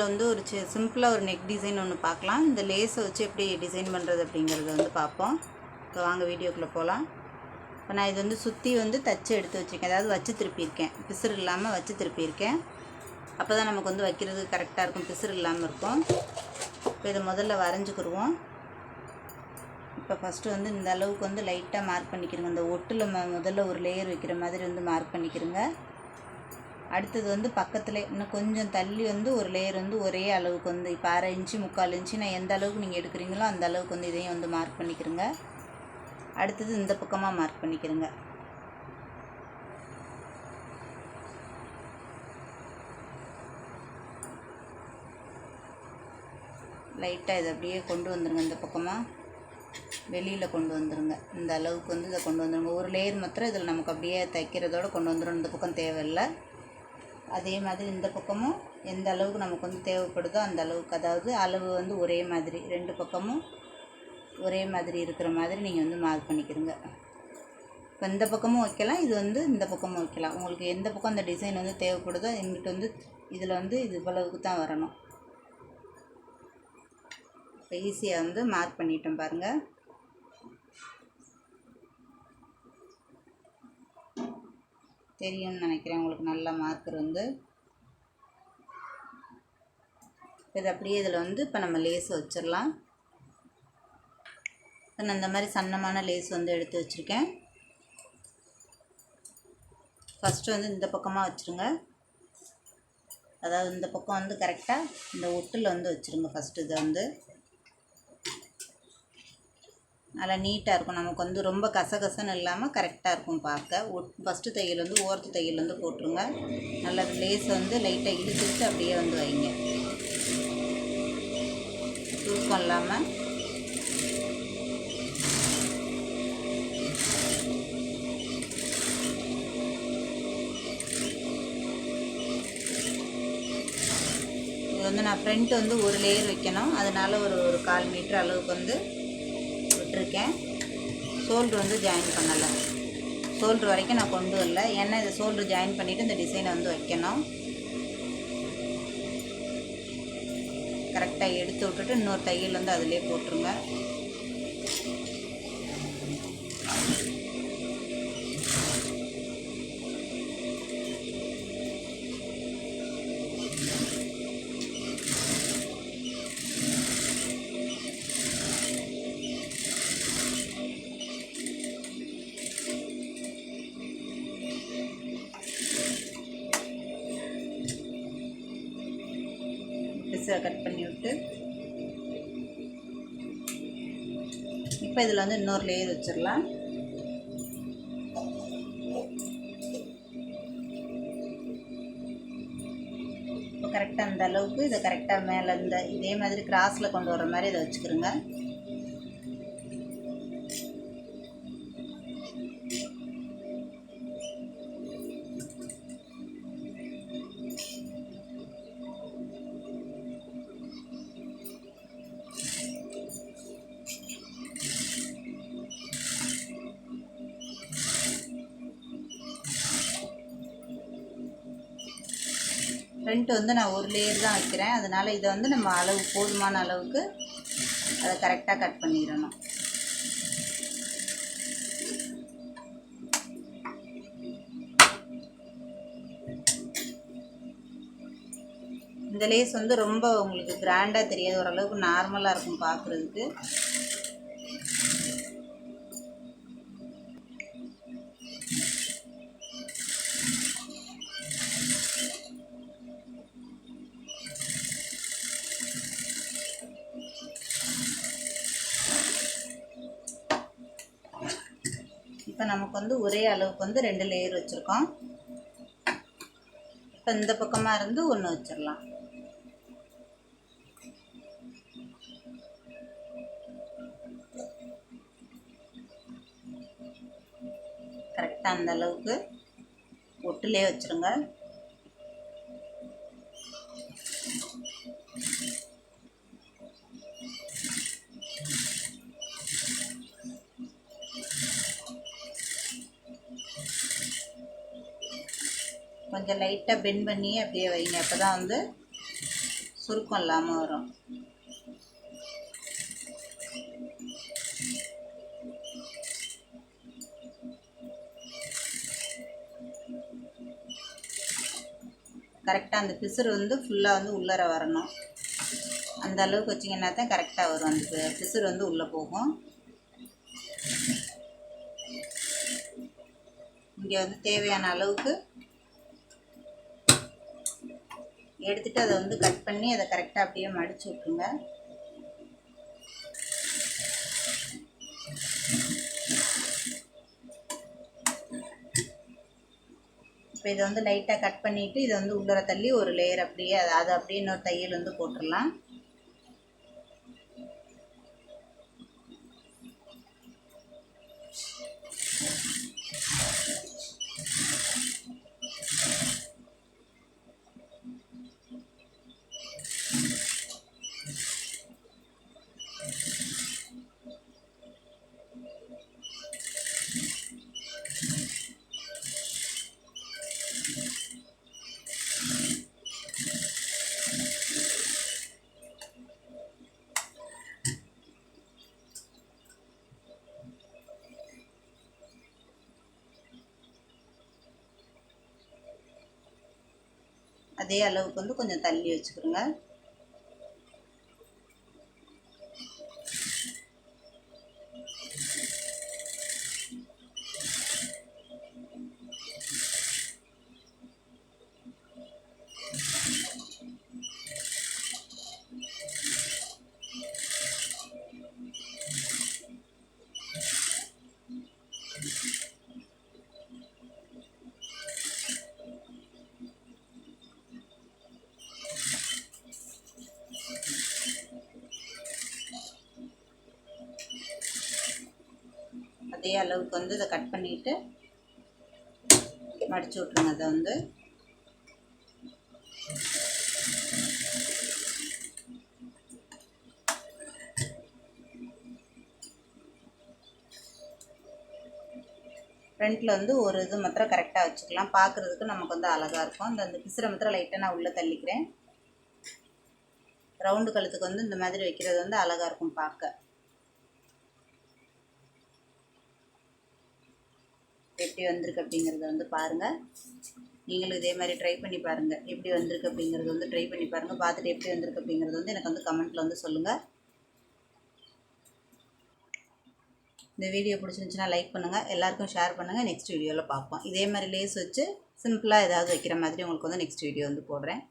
வீடியோவில் வந்து ஒரு சி சிம்பிளாக ஒரு நெக் டிசைன் ஒன்று பார்க்கலாம். இந்த லேஸை வச்சு எப்படி டிசைன் பண்ணுறது அப்படிங்கிறத வந்து பார்ப்போம். இப்போ வாங்க வீடியோக்குள்ளே போகலாம். இப்போ நான் இது வந்து சுற்றி வந்து தச்சு எடுத்து வச்சுருக்கேன். அதாவது வச்சு திருப்பியிருக்கேன். பிசுறு இல்லாமல் வச்சு திருப்பியிருக்கேன். அப்போ தான் நமக்கு வந்து வைக்கிறது கரெக்டாக இருக்கும். பிசுறு இல்லாமல் இருக்கும். இப்போ இதை முதல்ல வரைஞ்சிக்கிடுவோம் இப்போ ஃபஸ்ட்டு வந்து இந்த அளவுக்கு வந்து லைட்டாக மார்க் பண்ணிக்கிறோங்க இந்த ஒட்டில் ம முதல்ல ஒரு லேயர் வைக்கிற மாதிரி வந்து மார்க் பண்ணிக்கிறோங்க அடுத்தது வந்து பக்கத்தில் இன்னும் கொஞ்சம் தள்ளி வந்து ஒரு லேயர் வந்து ஒரே அளவுக்கு வந்து இப்போ அரை இன்ச்சு முக்கால் இன்ச்சு நான் எந்த அளவுக்கு நீங்கள் எடுக்கிறீங்களோ அந்த அளவுக்கு வந்து இதையும் வந்து மார்க் பண்ணிக்கிறோங்க. அடுத்தது இந்த பக்கமாக மார்க் பண்ணிக்கிறோங்க. லைட்டாக இதை அப்படியே கொண்டு வந்துருங்க இந்த பக்கமாக வெளியில் கொண்டு வந்துருங்க. இந்த அளவுக்கு வந்து இதை கொண்டு வந்துருங்க. ஒரு லேயர் மாத்திரம் இதில் நமக்கு அப்படியே தைக்கிறதோட கொண்டு வந்துடும் இந்த பக்கம் தேவையில்லை. அதே மாதிரி இந்த பக்கமும் எந்த அளவுக்கு நமக்கு வந்து தேவைப்படுதோ அந்த அளவுக்கு அதாவது அளவு வந்து ஒரே மாதிரி ரெண்டு பக்கமும் ஒரே மாதிரி இருக்கிற மாதிரி நீங்கள் வந்து மார்க் பண்ணிக்கிறங்க இப்போ இந்த பக்கமும் வைக்கலாம் இது வந்து இந்த பக்கமும் வைக்கலாம். உங்களுக்கு எந்த பக்கம் அந்த டிசைன் வந்து தேவைப்படுதோ எங்கிட்ட வந்து இதில் வந்து இது இவ்வளவுக்கு தான் வரணும். இப்போ ஈஸியாக வந்து மார்க் பண்ணிட்டோம் பாருங்கள் தெரியும்னு நினைக்கிறேன். உங்களுக்கு நல்ல மார்க்கர் வந்து இது அப்படியே இதில் வந்து இப்போ நம்ம லேஸ் வச்சிடலாம். இப்போ நான் இந்த மாதிரி சன்னமான லேஸ் வந்து எடுத்து வச்சுருக்கேன். ஃபஸ்ட்டு வந்து இந்த பக்கமாக வச்சுருங்க. அதாவது இந்த பக்கம் வந்து கரெக்டாக இந்த ஒட்டில் வந்து வச்சுருங்க. ஃபஸ்ட்டு இதை வந்து நல்லா நீட்டாக இருக்கும். நமக்கு வந்து ரொம்ப கசகசன்னு இல்லாமல் கரெக்டாக இருக்கும் பார்க்க. ஒட் ஃபஸ்ட்டு தையல் வந்து ஓரத்து தையல் வந்து போட்டுருங்க. நல்லா லேஸ் வந்து லைட்டாக இழுத்துட்டு அப்படியே வந்து வைங்க. தூக்கம் இல்லாமல் இது வந்து நான் ஃப்ரண்ட் வந்து ஒரு லேயர் வைக்கணும். அதனால ஒரு ஒரு கால் மீட்டர் அளவுக்கு வந்து வச்சுருக்கேன். ஷோல்ட்ரு வந்து ஜாயின் பண்ணலை ஷோல்ட்ரு வரைக்கும் நான் கொண்டு வரல. ஏன்னா இதை ஷோல்ட்ரு ஜாயின் பண்ணிவிட்டு இந்த டிசைனை வந்து வைக்கணும். கரெக்டாக எடுத்து விட்டுட்டு இன்னொரு தையல் வந்து அதிலே போட்டுருங்க. பீஸாக கட் பண்ணி விட்டு இப்போ இதில் வந்து இன்னொரு லேயர் வச்சிடலாம் இப்போ கரெக்டாக அந்த அளவுக்கு இதை கரெக்டாக மேலே இந்த இதே மாதிரி கிராஸில் கொண்டு வர மாதிரி இதை வச்சுக்கிறோங்க ஃப்ரண்ட் வந்து நான் ஒரு லேயர் தான் வைக்கிறேன். அதனால் இதை வந்து நம்ம அளவு போதுமான அளவுக்கு அதை கரெக்டாக கட் பண்ணிடணும். இந்த லேஸ் வந்து ரொம்ப உங்களுக்கு கிராண்டாக தெரியாது ஓரளவுக்கு நார்மலாக இருக்கும் பார்க்குறதுக்கு. இப்போ நமக்கு வந்து ஒரே அளவுக்கு வந்து ரெண்டு லேயர் வச்சுருக்கோம். இப்போ இந்த பக்கமாக இருந்து ஒன்று வச்சிடலாம் கரெக்டாக அந்த அளவுக்கு ஒட்டுலேயே வச்சுருங்க. கொஞ்சம் லைட்டாக பெண்ட் பண்ணி அப்படியே வைங்க. அப்போ தான் வந்து சுருக்கம் இல்லாமல் வரும். கரெக்டாக அந்த பிசுறு வந்து ஃபுல்லாக வந்து உள்ளர வரணும். அந்த அளவுக்கு வச்சிங்கன்னா தான் கரெக்டாக வரும். அந்த பிசுறு வந்து உள்ளே போகும். இங்கே வந்து தேவையான அளவுக்கு எடுத்துட்டு அதை வந்து கட் பண்ணி அதை கரெக்டாக அப்படியே மடிச்சு விட்ருங்க இப்போ இதை வந்து லைட்டாக கட் பண்ணிவிட்டு இதை வந்து உள்ளர தள்ளி ஒரு லேயர் அப்படியே அது அதை அப்படியே இன்னொரு தையல் வந்து போட்டுடலாம். அதே அளவுக்கு வந்து கொஞ்சம் தள்ளி வச்சுக்கிறோங்க அதே அளவுக்கு வந்து இதை கட் பண்ணிவிட்டு மடிச்சு விட்ருங்க அதை வந்து. ஃப்ரண்ட்டில் வந்து ஒரு இது மாத்திரம் கரெக்டாக வச்சுக்கலாம். பார்க்குறதுக்கு நமக்கு வந்து அழகாக இருக்கும். அந்த அந்த பிசுரை மாத்திரம் லைட்டாக நான் உள்ளே தள்ளிக்கிறேன். ரவுண்டு கழுத்துக்கு வந்து இந்த மாதிரி வைக்கிறது வந்து அழகாக இருக்கும் பார்க்க. எப்படி வந்திருக்கு அப்படிங்கிறத வந்து பாருங்கள் நீங்களும் இதே மாதிரி ட்ரை பண்ணி பாருங்கள் எப்படி வந்திருக்கு அப்படிங்கிறது வந்து ட்ரை பண்ணி பாருங்கள் பார்த்துட்டு எப்படி வந்திருக்கு அப்படிங்கிறது வந்து எனக்கு வந்து கமெண்ட்டில் வந்து சொல்லுங்கள் இந்த வீடியோ பிடிச்சிருந்துச்சுன்னா லைக் பண்ணுங்கள் எல்லாருக்கும் ஷேர் பண்ணுங்கள் நெக்ஸ்ட் வீடியோவில் பார்ப்போம். இதே மாதிரி லேஸ் வச்சு சிம்பிளாக ஏதாவது வைக்கிற மாதிரி உங்களுக்கு வந்து நெக்ஸ்ட் வீடியோ வந்து போடுறேன்.